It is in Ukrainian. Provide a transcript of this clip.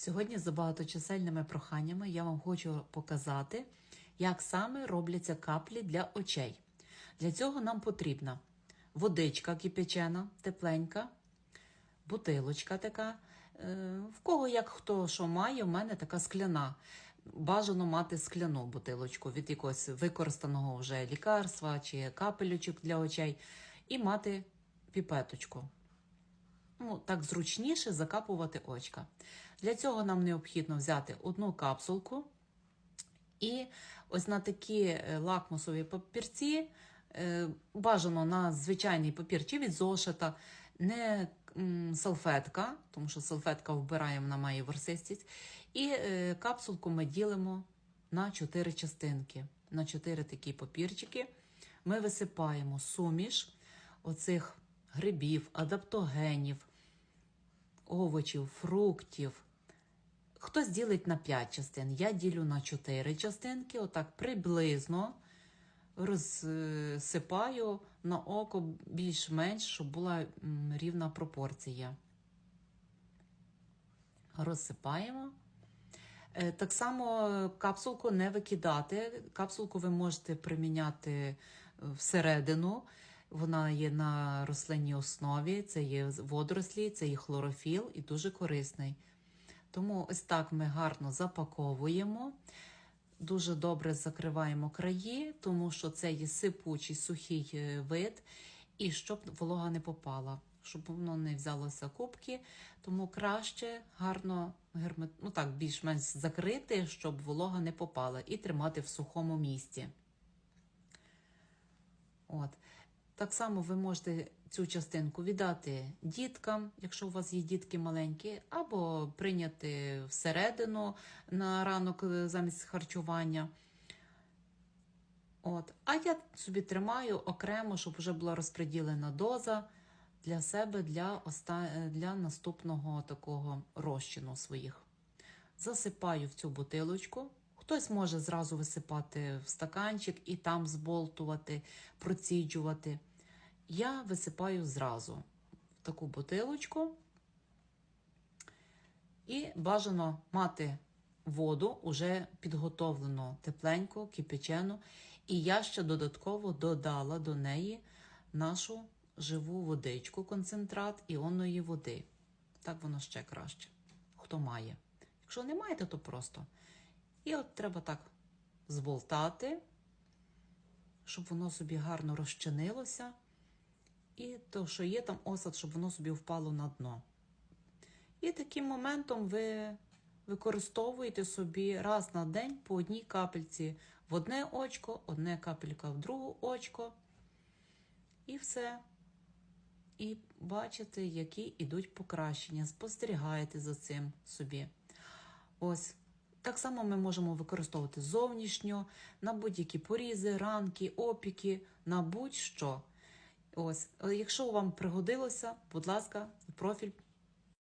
Сьогодні за багаточисельними проханнями я вам хочу показати, як саме робляться каплі для очей. Для цього нам потрібна водичка кипячена, тепленька, бутилочка така. е, В кого як хто що має, у мене така скляна. Бажано мати скляну бутилочку від якогось використаного вже лікарства чи капелючок для очей, і мати піпеточку ну, так зручніше закапувати очка. Для цього нам необхідно взяти одну капсулку і ось на такі е, лакмусові папірці, е, бажано на звичайний папір чи від зошита, не салфетка, тому що салфетка вбирає, вона має ворсистість. І е, капсулку ми ділимо на 4 частинки, на 4 такі папірчики. Ми висипаємо суміш оцих грибів, адаптогенів, овочів, фруктів. Хтось ділить на 5 частин. Я ділю на 4 частинки, отак приблизно розсипаю на око більш-менш, щоб була рівна пропорція. Розсипаємо. Е, Так само капсулку не викидати. Капсулку ви можете приміняти е, всередину. Вона є на рослинній основі, це є водорослі, це є хлорофіл і дуже корисний. Тому ось так ми гарно запаковуємо, дуже добре закриваємо краї, тому що це є сипучий сухий е, вид, і щоб волога не попала, щоб воно не взялося кубки. Тому краще гарно гермет... ну так, більш-менш закрити, щоб волога не попала, і тримати в сухому місці. От. Так само ви можете цю частинку віддати діткам, якщо у вас є дітки маленькі, або прийняти всередину на ранок е, замість харчування. От. А я собі тримаю окремо, щоб вже була розподілена доза для себе для, оста... для наступного такого розчину своїх. Засипаю в цю бутилочку. Хтось може зразу висипати в стаканчик і там зболтувати, проціджувати. Я висипаю зразу в таку бутилочку. І бажано мати воду уже підготовлену тепленьку, кипячену. І я ще додатково додала до неї нашу живу водичку, концентрат іонної води. Так воно ще краще, хто має. Якщо не маєте, то просто. І от треба так зболтати, щоб воно собі гарно розчинилося. І то, що є там осад, щоб воно собі впало на дно. І таким моментом ви використовуєте собі раз на день по одній капельці в одне очко, одне капелька в друге очко. І все. І бачите, які йдуть покращення. Спостерігаєте за цим собі. Ось. Так само ми можемо використовувати зовнішньо, на будь-які порізи, ранки, опіки, на будь-що. Ось, якщо вам пригодилося, будь ласка, профіль